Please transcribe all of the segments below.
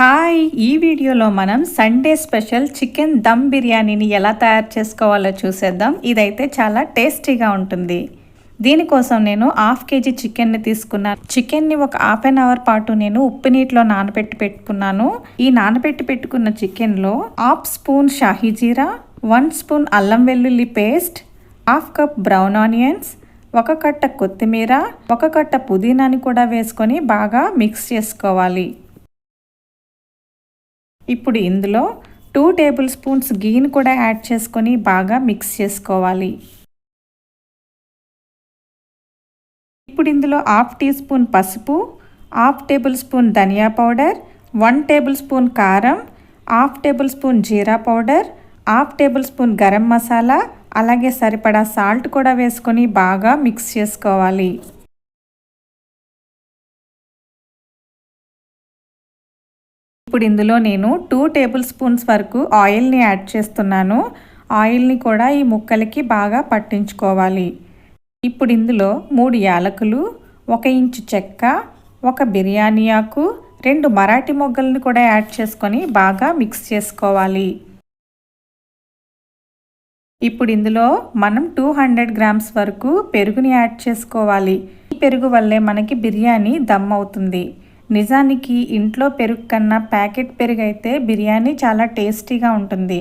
Hi. ఈ వీడియోలో మనం సండే స్పెషల్ చికెన్ దమ్ బిర్యానీని ఎలా తయారు చేసుకోవాలో చూసేద్దాం. ఇదైతే చాలా టేస్టీగా ఉంటుంది. దీనికోసం నేను హాఫ్ కేజీ చికెన్ని తీసుకున్నాను చికెన్ని ఒక హాఫ్ అన్ అవర్ పాటు నేను ఉప్పు నీటిలో నానబెట్టి పెట్టుకున్నాను. ఈ నానబెట్టి పెట్టుకున్న చికెన్లో half spoon shahi jeera one spoon అల్లం వెల్లుల్లి paste half cup brown onions ఒక కట్ట కొత్తిమీర ఒక కట్ట పుదీనాని కూడా వేసుకొని బాగా మిక్స్ చేసుకోవాలి. ఇప్పుడు ఇందులో టూ టేబుల్ స్పూన్స్ గీని కూడా యాడ్ చేసుకొని బాగా మిక్స్ చేసుకోవాలి. ఇప్పుడు ఇందులో హాఫ్ టీ స్పూన్ పసుపు half tablespoon dhania powder one tablespoon కారం half tablespoon jeera powder half tablespoon garam masala అలాగే సరిపడా సాల్ట్ కూడా వేసుకొని బాగా మిక్స్ చేసుకోవాలి. ఇప్పుడు ఇందులో నేను టూ టేబుల్ స్పూన్స్ వరకు ఆయిల్ని యాడ్ చేస్తున్నాను. ఆయిల్ని కూడా ఈ ముక్కలకి బాగా పట్టించుకోవాలి. ఇప్పుడు ఇందులో మూడు యాలకులు ఒక ఇంచు చెక్క ఒక బిర్యానీ ఆకు రెండు మరాఠీ మొగ్గలను కూడా యాడ్ చేసుకొని బాగా మిక్స్ చేసుకోవాలి. ఇప్పుడు ఇందులో మనం టూ హండ్రెడ్ గ్రామ్స్ వరకు పెరుగుని యాడ్ చేసుకోవాలి. ఈ పెరుగు వల్లే మనకి బిర్యానీ దమ్ అవుతుంది. నిజానికి ఇంట్లో పెరుగు కన్నా ప్యాకెట్ పెరుగు అయితే బిర్యానీ చాలా టేస్టీగా ఉంటుంది.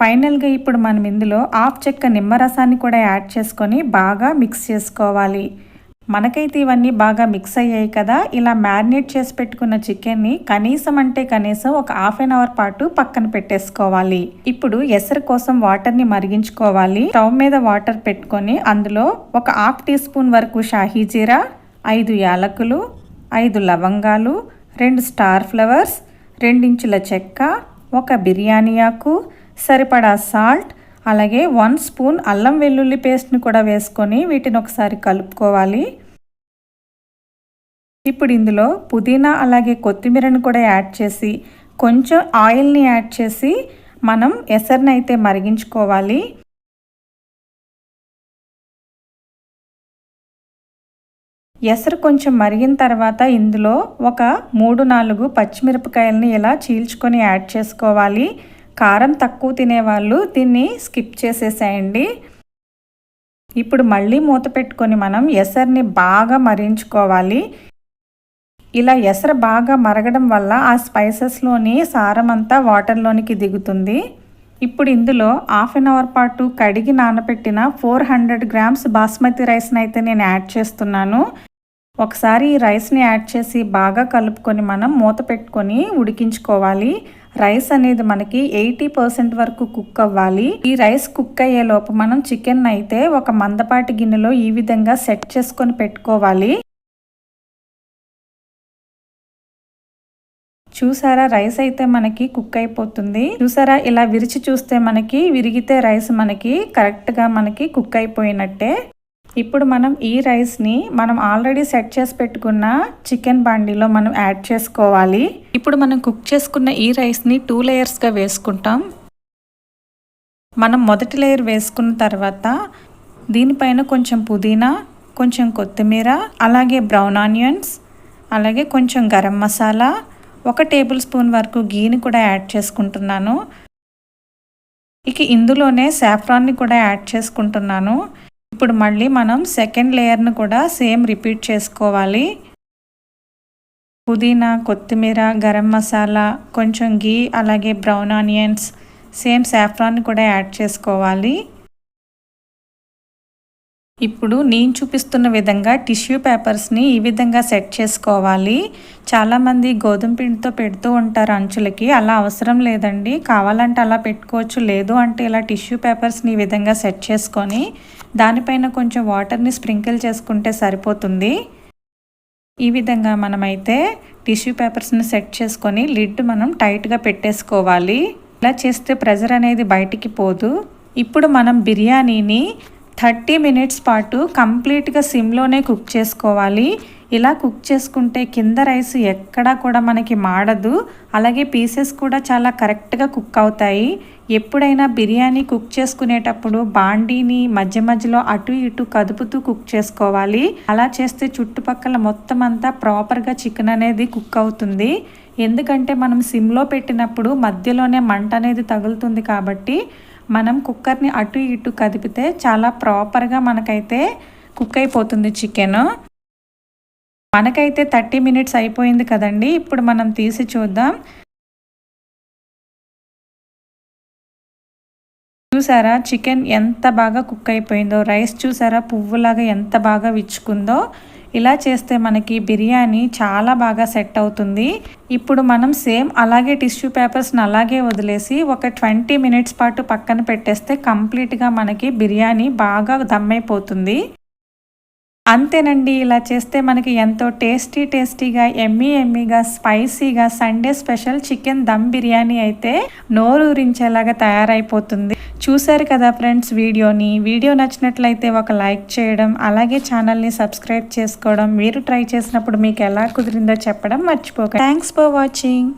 ఫైనల్గా ఇప్పుడు మనం ఇందులో ఆఫ్ చెక్క నిమ్మరసాన్ని కూడా యాడ్ చేసుకొని బాగా మిక్స్ చేసుకోవాలి. మనకైతే ఇవన్నీ బాగా మిక్స్ అయ్యాయి కదా ఇలా మ్యారినేట్ చేసి పెట్టుకున్న చికెన్ని కనీసం అంటే కనీసం ఒక హాఫ్ అన్ అవర్ పాటు పక్కన పెట్టేసుకోవాలి. ఇప్పుడు ఎసరు కోసం వాటర్ని మరిగించుకోవాలి. స్టవ్ మీద వాటర్ పెట్టుకొని అందులో ఒక హాఫ్ టీ స్పూన్ వరకు షాహీ జీరా ఐదు యాలకులు ఐదు లవంగాలు రెండు స్టార్ ఫ్లవర్స్ రెండించుల చెక్క ఒక బిర్యానీ ఆకు సరిపడా సాల్ట్ అలాగే వన్ స్పూన్ అల్లం వెల్లుల్లి పేస్ట్ని కూడా వేసుకొని వీటిని ఒకసారి కలుపుకోవాలి. ఇప్పుడు ఇందులో పుదీనా అలాగే కొత్తిమీరను కూడా యాడ్ చేసి కొంచెం ఆయిల్ని యాడ్ చేసి మనం ఎసరిని అయితే మరిగించుకోవాలి. ఎసరు కొంచెం మరిగిన తర్వాత ఇందులో ఒక మూడు నాలుగు పచ్చిమిరపకాయలని ఇలా చీల్చుకొని యాడ్ చేసుకోవాలి. కారం తక్కువ తినేవాళ్ళు దీన్ని స్కిప్ చేసేసేయండి. ఇప్పుడు మళ్ళీ మూత పెట్టుకొని మనం ఎసర్ని బాగా మరించుకోవాలి ఇలా ఎసరు బాగా మరగడం వల్ల ఆ స్పైసెస్లోని సారం అంతా వాటర్లోనికి దిగుతుంది. ఇప్పుడు ఇందులో హాఫ్ అన్ అవర్ పాటు కడిగి నానబెట్టిన ఫోర్ హండ్రెడ్ గ్రామ్స్ బాస్మతి రైస్ని అయితే నేను యాడ్ చేస్తున్నాను. ఒకసారి ఈ రైస్ని యాడ్ చేసి బాగా కలుపుకొని మనం మూత పెట్టుకొని ఉడికించుకోవాలి. రైస్ అనేది మనకి ఎయిటీ పర్సెంట్ వరకు కుక్ అవ్వాలి. ఈ రైస్ కుక్ అయ్యే లోపు మనం చికెన్ అయితే ఒక మందపాటి గిన్నెలో ఈ విధంగా సెట్ చేసుకొని పెట్టుకోవాలి. చూసారా? రైస్ అయితే మనకి కుక్ అయిపోతుంది. చూసారా? ఇలా విరిచి చూస్తే మనకి విరిగితే రైస్ మనకి కరెక్ట్గా మనకి కుక్ అయిపోయినట్టే. ఇప్పుడు మనం ఈ రైస్ని మనం ఆల్రెడీ సెట్ చేసి పెట్టుకున్న చికెన్ బాండీలో మనం యాడ్ చేసుకోవాలి. ఇప్పుడు మనం కుక్ చేసుకున్న ఈ రైస్ని టూ లేయర్స్గా వేసుకుంటాం. మనం మొదటి లేయర్ వేసుకున్న తర్వాత దీనిపైన కొంచెం పుదీనా కొంచెం కొత్తిమీర అలాగే బ్రౌన్ ఆనియన్స్ అలాగే కొంచెం గరం మసాలా ఒక టేబుల్ స్పూన్ వరకు గీని కూడా యాడ్ చేసుకుంటున్నాను. ఇక ఇందులోనే సాఫ్రాన్ని కూడా యాడ్ చేసుకుంటున్నాను. ఇప్పుడు మళ్ళీ మనం సెకండ్ లేయర్ను కూడా సేమ్ రిపీట్ చేసుకోవాలి. పుదీనా కొత్తిమీర గరం మసాలా కొంచెం గీ అలాగే బ్రౌన్ ఆనియన్స్ సేమ్ సాఫ్రాన్ కూడా యాడ్ చేసుకోవాలి. ఇప్పుడు నేను చూపిస్తున్న విధంగా టిష్యూ పేపర్స్ని ఈ విధంగా సెట్ చేసుకోవాలి. చాలామంది గోధుమ పిండితో పెడుతూ ఉంటారు అంచులకి అలా అవసరం లేదండి. కావాలంటే అలా పెట్టుకోవచ్చు లేదు అంటే ఇలా టిష్యూ పేపర్స్ని ఈ విధంగా సెట్ చేసుకొని దానిపైన కొంచెం వాటర్ని స్ప్రింకిల్ చేసుకుంటే సరిపోతుంది. ఈ విధంగా మనమైతే టిష్యూ పేపర్స్ని సెట్ చేసుకొని లిడ్ మనం టైట్గా పెట్టేసుకోవాలి. ఇలా చేస్తే ప్రెజర్ అనేది బయటికి పోదు. ఇప్పుడు మనం బిర్యానీని థర్టీ మినిట్స్ పాటు కంప్లీట్గా సిమ్లోనే కుక్ చేసుకోవాలి. ఇలా కుక్ చేసుకుంటే కింద రైస్ ఎక్కడా కూడా మనకి మాడదు. అలాగే పీసెస్ కూడా చాలా కరెక్ట్గా కుక్ అవుతాయి. ఎప్పుడైనా బిర్యానీ కుక్ చేసుకునేటప్పుడు బాండీని మధ్య మధ్యలో అటు ఇటు కదుపుతూ కుక్ చేసుకోవాలి. అలా చేస్తే చుట్టుపక్కల మొత్తం అంతా ప్రాపర్గా చికెన్ అనేది కుక్ అవుతుంది. ఎందుకంటే మనం సిమ్లో పెట్టినప్పుడు మధ్యలోనే మంట అనేది తగులుతుంది కాబట్టి మనం కుక్కర్ని అటు ఇటు కదిపితే చాలా ప్రాపర్గా మనకైతే కుక్ అయిపోతుంది చికెన్. మనకైతే థర్టీ మినిట్స్ అయిపోయింది కదండి ఇప్పుడు మనం తీసి చూద్దాం. చూసారా చికెన్ ఎంత బాగా కుక్ అయిపోయిందో రైస్ చూసారా పువ్వులాగా ఎంత బాగా విచ్చుకుందో. ఇలా చేస్తే మనకి బిర్యానీ చాలా బాగా సెట్ అవుతుంది. ఇప్పుడు మనం సేమ్ అలాగే టిష్యూ పేపర్స్ని అలాగే వదిలేసి ఒక ట్వంటీ మినిట్స్ పాటు పక్కన పెట్టేస్తే కంప్లీట్గా మనకి బిర్యానీ బాగా దమ్మైపోతుంది. అంతేనండి ఇలా చేస్తే మనకి ఎంతో టేస్టీ టేస్టీగా ఎమ్మీ ఎమ్మీగా స్పైసీగా Sunday special chicken dum biryani అయితే నోరూరించేలాగా తయారైపోతుంది. చూశారు కదా ఫ్రెండ్స్ వీడియోని. వీడియో నచ్చినట్లయితే ఒక లైక్ చేయడం అలాగే ఛానల్ని సబ్స్క్రైబ్ చేసుకోవడం. మీరు ట్రై చేసినప్పుడు మీకు ఎలా కుదిరిందో చెప్పడం మర్చిపోకండి. Thanks for watching